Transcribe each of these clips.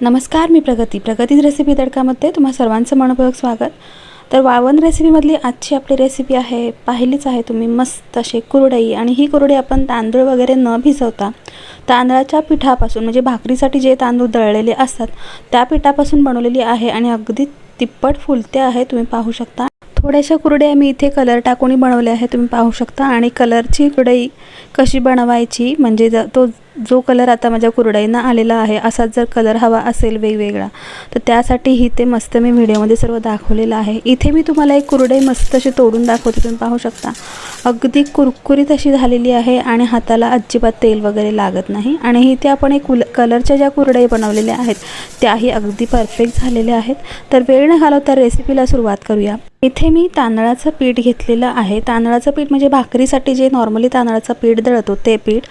नमस्कार मी प्रगती. प्रगतीच रेसिपी तडकामध्ये तुम्हा सर्वांचं मनपूर्वक स्वागत. तर वाळवण रेसिपीमधली आजची आपली रेसिपी आहे पाहिलीच आहे तुम्ही मस्त अशी कुरडई आणि ही कुरडई आपण तांदूळ वगैरे न भिजवता तांदळाच्या पिठापासून म्हणजे भाकरीसाठी जे तांदूळ दळलेले असतात त्या पिठापासून बनवलेली आहे आणि अगदी तिप्पट फुलते आहे तुम्ही पाहू शकता. थोड्याशा कुरड्या मी इथे कलर टाकून बनवल्या आहे तुम्ही पाहू शकता. आणि कलरची कुरडई कशी बनवायची म्हणजे ज तो जो कलर आता माझ्या कुरडाईनं आलेला आहे असाच जर कलर हवा असेल वेगवेगळा तर त्यासाठीही ते मस्त मी व्हिडिओमध्ये सर्व दाखवलेलं आहे. इथे मी तुम्हाला एक कुरडई मस्त अशी तोडून दाखवते तुम्ही पाहू शकता. अगदी कुरकुरीत अशी झालेली आहे आणि हाताला अजिबात तेल वगैरे लागत नाही. आणि इथे आपण एक कुल कलरच्या ज्या कुरडई बनवलेल्या आहेत त्याही अगदी परफेक्ट झालेल्या आहेत. तर वेळ न घालवता रेसिपीला सुरुवात करूया. इथे मी तांदळाचं पीठ घेतलेलं आहे. तांदळाचं पीठ म्हणजे भाकरीसाठी जे नॉर्मली तांदळाचं पीठ दळतो ते पीठ.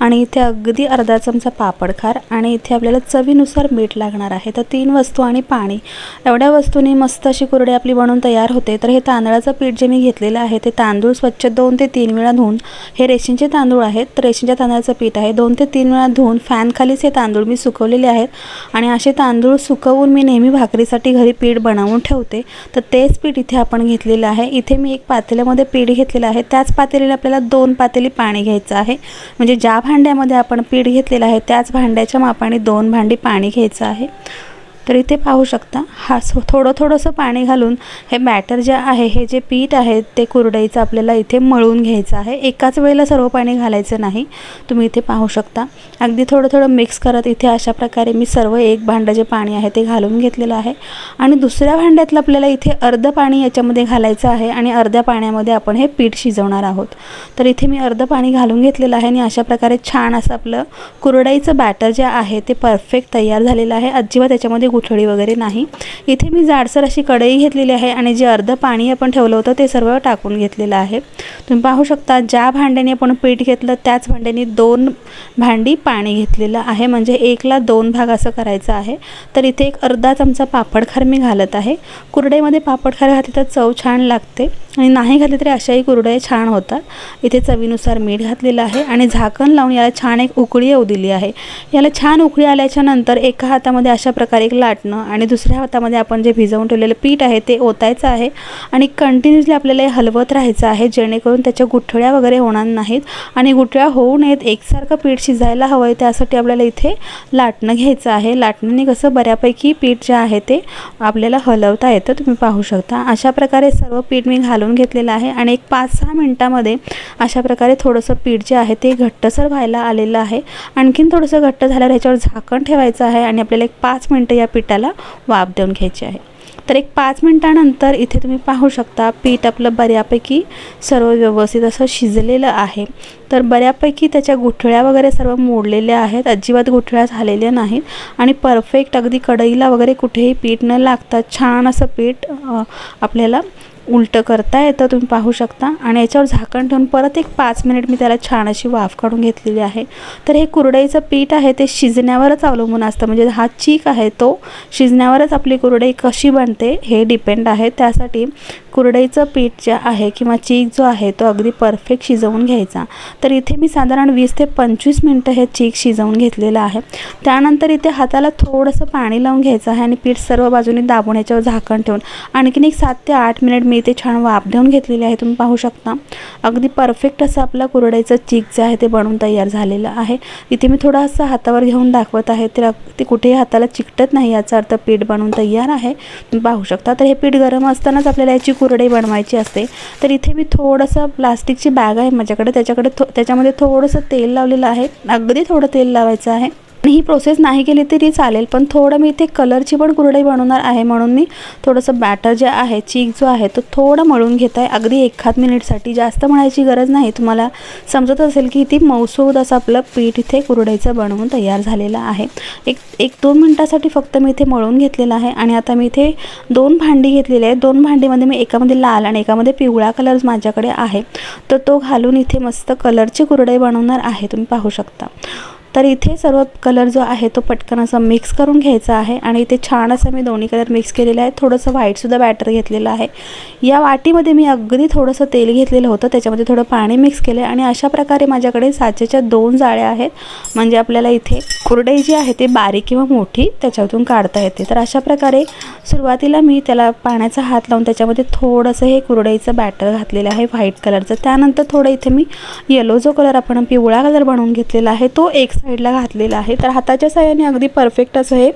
आणि इथे अगदी अर्धा चमचा पापडखार आणि इथे आपल्याला चवीनुसार मीठ लागणार आहे. तर तीन वस्तू आणि पाणी. एवढ्या वस्तूंनी मस्त अशी कुरडी आपली बनवून तयार होते. तर हे तांदळाचं पीठ जे मी घेतलेलं आहे ते तांदूळ स्वच्छ दोन ते तीन वेळा धुवून हे रेशनचे तांदूळ आहेत. तर रेशनच्या तांदळाचं पीठ आहे. दोन ते तीन वेळा धुवून फॅनखालीच हे तांदूळ मी सुकवलेले आहेत. आणि असे तांदूळ सुकवून मी नेहमी भाकरीसाठी घरी पीठ बनवून ठेवते. तर तेच पीठ इथे आपण घेतलेलं आहे. इथे मी एक पातेल्यामध्ये पीठ घेतलेलं आहे. त्याच पातेलीला आपल्याला दोन पातेली पाणी घ्यायचं आहे. म्हणजे ज्या भांड्यामध्ये आपण पीठ घेतलेलं आहे त्याच भांड्याच्या मापाने दोन भांडी पाणी घ्यायचं आहे. तर इथे पाहू शकता हा सो थोडं थोडंसं पाणी घालून हे बॅटर जे आहे हे जे पीठ आहे ते कुरडईचं आपल्याला इथे मळून घ्यायचं आहे. एकाच वेळेला सर्व पाणी घालायचं नाही. तुम्ही इथे पाहू शकता. अगदी थोडं थोडं मिक्स करत इथे अशा प्रकारे मी सर्व एक भांडं जे पाणी आहे ते घालून घेतलेलं आहे. आणि दुसऱ्या भांड्यातलं आपल्याला इथे अर्धं पाणी याच्यामध्ये घालायचं आहे आणि अर्ध्या पाण्यामध्ये आपण हे पीठ शिजवणार आहोत. तर इथे मी अर्धं पाणी घालून घेतलेलं आहे आणि अशा प्रकारे छान असं आपलं कुरडईचं बॅटर जे आहे ते परफेक्ट तयार झालेलं आहे. अजिबात त्याच्यामध्ये गुठळी वगैरे नाही. इथे मी जाडसर अशी कढई घेतलेली आहे आणि जे अर्धं पाणी आपण ठेवलं होतं ते सर्व टाकून घेतलेलं आहे. तुम्ही पाहू शकता ज्या भांड्याने आपण पीठ घेतलं त्याच भांड्याने दोन भांडी पाणी घेतलेलं आहे. म्हणजे एकला दोन भाग असं करायचं आहे. तर इथे एक अर्धा चमचा पापडखार मी घालत आहे. कुरडईमध्ये पापडखार घातली तर चव छान लागते. आणि नाही घातली तरी अशाही कुरडया छान होतात. इथे चवीनुसार मीठ घातलेलं आहे आणि झाकण लावून याला छान एक उकळी येऊ दिली आहे. याला छान उकळी आल्याच्यानंतर एका हातामध्ये अशा प्रकारे एक लाटणं आणि दुसऱ्या हातामध्ये आपण जे भिजवून ठेवलेलं पीठ आहे ते ओतायचं आहे आणि कंटिन्युअसली आपल्याला हे हलवत राहायचं आहे जेणेकरून त्याच्या गुठळ्या वगैरे होणार नाहीत आणि गुठळ्या होऊ नयेत एकसारखं पीठ शिजायला हवं आहे त्यासाठी आपल्याला इथे लाटणं घ्यायचं आहे. लाटण्याने कसं बऱ्यापैकी पीठ जे आहे ते आपल्याला हलवता येतं तुम्ही पाहू शकता. अशा प्रकारे सर्व पीठ मी घालून घेतलेलं आहे आणि एक पाच सहा मिनटामध्ये अशा प्रकारे थोडंसं पीठ जे आहे ते घट्टसर व्हायला आलेलं आहे. आणखीन थोडंसं घट्ट झाल्यावर ह्याच्यावर झाकण ठेवायचं आहे आणि आपल्याला एक पाच मिनटं या पिठाला वाफ देऊन घ्यायची आहे. तर एक पाच मिनटानंतर इथे तुम्ही पाहू शकता पीठ आपलं बऱ्यापैकी सर्व व्यवस्थित असं शिजलेलं आहे. तर बऱ्यापैकी त्याच्या गुठळ्या वगैरे सर्व मोडलेल्या आहेत अजिबात गुठळ्या झालेल्या नाहीत आणि परफेक्ट अगदी कढईला वगैरे कुठेही पीठ न लागता छान असं पीठ आपल्याला उलटं करता येतं तुम्ही पाहू शकता. आणि याच्यावर झाकण ठेवून परत एक पाच मिनिट मी त्याला छान अशी वाफ काढून घेतलेली आहे. तर हे कुरडईचं पीठ आहे ते शिजण्यावरच अवलंबून असतं. म्हणजे हा चीक आहे तो शिजण्यावरच आपली कुरडई कशी बनते हे डिपेंड आहे. त्यासाठी कुरडईचं पीठ जे आहे किंवा चीक जो आहे तो अगदी परफेक्ट शिजवून घ्यायचा. तर इथे मी साधारण वीस ते पंचवीस मिनटं हे चीक शिजवून घेतलेलं आहे. त्यानंतर इथे हाताला थोडंसं पाणी लावून घ्यायचं आहे आणि पीठ सर्व बाजूने दाबून याच्यावर झाकण ठेवून आणखीन एक सात ते आठ मिनिट मी इथे छान वाफ देऊन घेतलेली आहे. तुम्ही पाहू शकता. अगदी परफेक्ट असं आपलं कुरडईचं चीक जे आहे ते बनवून तयार झालेलं आहे. इथे मी थोडंसं हातावर घेऊन दाखवत आहे. तर ते कुठेही हाताला चिकटत नाही याचा अर्थ पीठ बनवून तयार आहे. तुम्ही पाहू शकता. तर हे पीठ गरम असतानाच आपल्याला याची कुरडई बनवायची असते. तर इथे मी थोडंसं प्लास्टिकची बॅग आहे माझ्याकडे. त्याच्याकडे थो त्याच्यामध्ये थोडंसं तेल लावलेलं आहे. अगदी थोडं तेल लावायचं आहे. ही प्रोसेस नाही केली तरी चालेल पण थोडं मी इथे कलरची पण कुरडई बनवणार आहे म्हणून मी थोडंसं बॅटर जे आहे चीक जो आहे तो थोडं मळून घेत आहे. अगदी एखाद मिनिटसाठी जास्त म्हणायची गरज नाही. तुम्हाला समजत असेल की ती मौसूद असं आपलं पीठ इथे कुरडईचं बनवून तयार झालेलं आहे. एक एक दोन मिनटासाठी फक्त मी इथे मळून घेतलेलं आहे आणि आता मी इथे दोन भांडी घेतलेली आहे दोन भांडीमध्ये मी एकामध्ये लाल आणि एकामध्ये पिवळा कलर माझ्याकडे आहे. तर तो घालून इथे मस्त कलरची कुरडई बनवणार आहे. तुम्ही पाहू शकता. तर इथे सर्व कलर जो आहे तो पटकन असा मिक्स करून घ्यायचा आहे आणि इथे छान असं मी दोन्ही कलर मिक्स केलेलं आहे. थोडंसं व्हाईटसुद्धा बॅटर घेतलेलं आहे. या वाटीमध्ये मी अगदी थोडंसं तेल घेतलेलं होतं. त्याच्यामध्ये थोडं पाणी मिक्स केलं आहे आणि अशा प्रकारे माझ्याकडे साचेच्या दोन जाळ्या आहेत. म्हणजे आपल्याला इथे कुरडई जी आहे ती बारीक किंवा मोठी त्याच्यातून काढता येते. तर अशा प्रकारे सुरुवातीला मी त्याला पाण्याचा हात लावून त्याच्यामध्ये थोडंसं हे कुरडईचं बॅटर घातलेलं आहे व्हाईट कलरचं त्यानंतर थोडं इथे मी येलो जो कलर आपण पिवळा कलर बनवून घेतलेला आहे तो एक साईडला घातलेला आहे. तर हाताच्या साह्याने अगदी परफेक्ट असं हे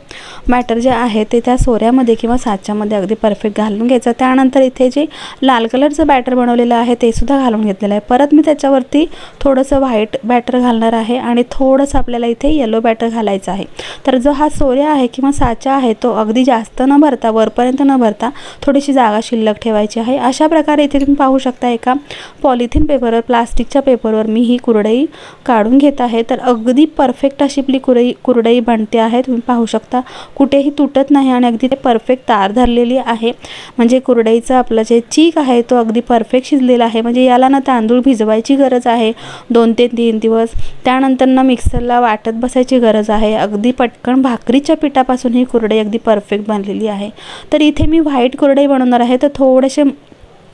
बॅटर जे आहे ते त्या सोऱ्यामध्ये किंवा साच्यामध्ये अगदी परफेक्ट घालून घ्यायचं. त्यानंतर इथे जे लाल कलरचं बॅटर बनवलेलं आहे ते सुद्धा घालून घेतलेलं आहे. परत मी त्याच्यावरती थोडंसं व्हाईट बॅटर घालणार आहे आणि थोडंसं आपल्याला इथे येलो बॅटर घालायचं आहे. तर जो हा सोऱ्या आहे किंवा साचा आहे तो अगदी जास्त न भरता वरपर्यंत न भरता थोडीशी जागा शिल्लक ठेवायची आहे. अशा प्रकारे इथे तुम्ही पाहू शकता एका पॉलिथिन पेपरवर प्लास्टिकच्या पेपरवर मी ही कुरडई काढून घेत आहे. तर अगदी परफेक्ट अशी आपली कुरई कुरडई बनते आहे. तुम्ही पाहू शकता कुठेही तुटत नाही आणि अगदी ते परफेक्ट तार धरलेली आहे. म्हणजे कुरडईचं आपलं जे चीक आहे तो अगदी परफेक्ट शिजलेला आहे. म्हणजे याला ना तांदूळ भिजवायची गरज आहे. दोन ते तीन दिवस. त्यानंतर ना मिक्सरला वाटत बसायची गरज आहे. अगदी पटकन भाकरीच्या पिठापासून ही कुरडई अगदी परफेक्ट बनलेली आहे. तर इथे मी व्हाईट कुरडई बनवणार आहे. तर थोडेसे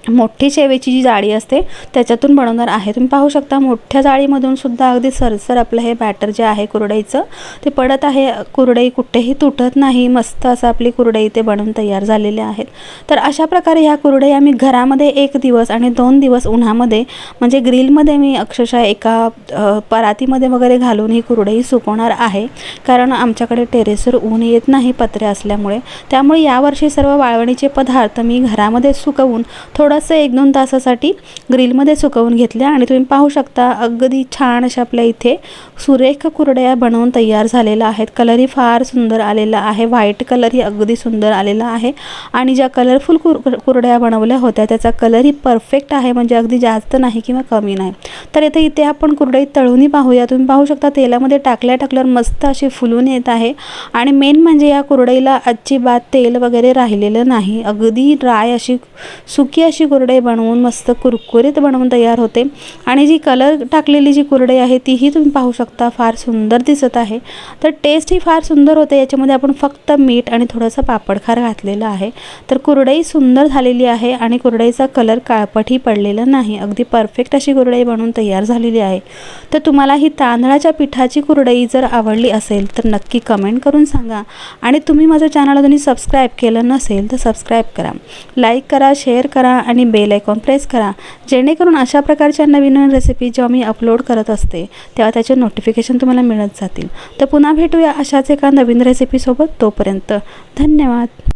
मोठी शेवेची जी जाळी असते त्याच्यातून बनवणार आहे. तुम्ही पाहू शकता मोठ्या जाळीमधून सुद्धा अगदी सरसर आपलं हे बॅटर जे आहे कुरडईचं ते पडत आहे. कुरडई कुठेही तुटत नाही. मस्त असं आपली कुरडई ते बनवून तयार झालेले आहेत. तर अशा प्रकारे ह्या कुरडई आम्ही घरामध्ये एक दिवस आणि दोन दिवस उन्हामध्ये म्हणजे ग्रिलमध्ये मी अक्षरशः एका परातीमध्ये वगैरे घालून ही कुरडई सुकवणार आहे. कारण आमच्याकडे टेरेसवर ऊन येत नाही पत्रे असल्यामुळे. त्यामुळे यावर्षी सर्व वाळवणीचे पदार्थ मी घरामध्ये सुकवून थोडं थोडंसं एक दोन तासासाठी ग्रिलमध्ये सुकवून घेतल्या आणि तुम्ही पाहू शकता अगदी छान अशा आपल्या इथे सुरेख कुरड्या बनवून तयार झालेल्या आहेत. कलरही फार सुंदर आलेला आहे. व्हाईट कलरही अगदी सुंदर आलेला आहे. आणि ज्या कलरफुल कुर कुरड्या बनवल्या होत्या त्याचा कलरही परफेक्ट आहे. म्हणजे अगदी जास्त नाही किंवा कमी नाही. तर इथे इथे आपण कुरडई तळूनही पाहूया. तुम्ही पाहू शकता तेलामध्ये टाकल्या टाकल्यावर मस्त अशी फुलून येत आहे. आणि मेन म्हणजे या कुरडईला अजिबात तेल वगैरे राहिलेलं नाही. अगदी ड्राय अशी सुकी अशी कुरडई बनवून मस्त कुरकुरीत बनवून तयार होते. आणि जी कलर टाकलेली जी कुरडई आहे तीही तुम्ही पाहू शकता. फार सुंदर दिसत आहे. तर टेस्ट ही फार सुंदर होते. याच्यामध्ये आपण फक्त मीठ आणि थोडंसं पापडखार घातलेलं आहे. तर कुरडई सुंदर झालेली आहे आणि कुरडईचा कलर काळपटही पडलेला नाही. अगदी परफेक्ट अशी कुरडई बनवून तयार झालेली आहे. तर तुम्हाला ही तांदळाच्या पिठाची कुरडई जर आवडली असेल तर नक्की कमेंट करून सांगा. आणि तुम्ही माझं चॅनल अजूनही सबस्क्राईब केलं नसेल तर सबस्क्राईब करा. लाईक करा शेअर करा आणि बेल आयकॉन प्रेस करा. जेणेकरून अशा प्रकारच्या नवीन नवीन रेसिपी जेव्हा मी अपलोड करत असते तेव्हा त्याचे नोटिफिकेशन तुम्हाला मिळत जातील. तर पुन्हा भेटूया अशाच एका नवीन रेसिपीसोबत तोपर्यंत धन्यवाद.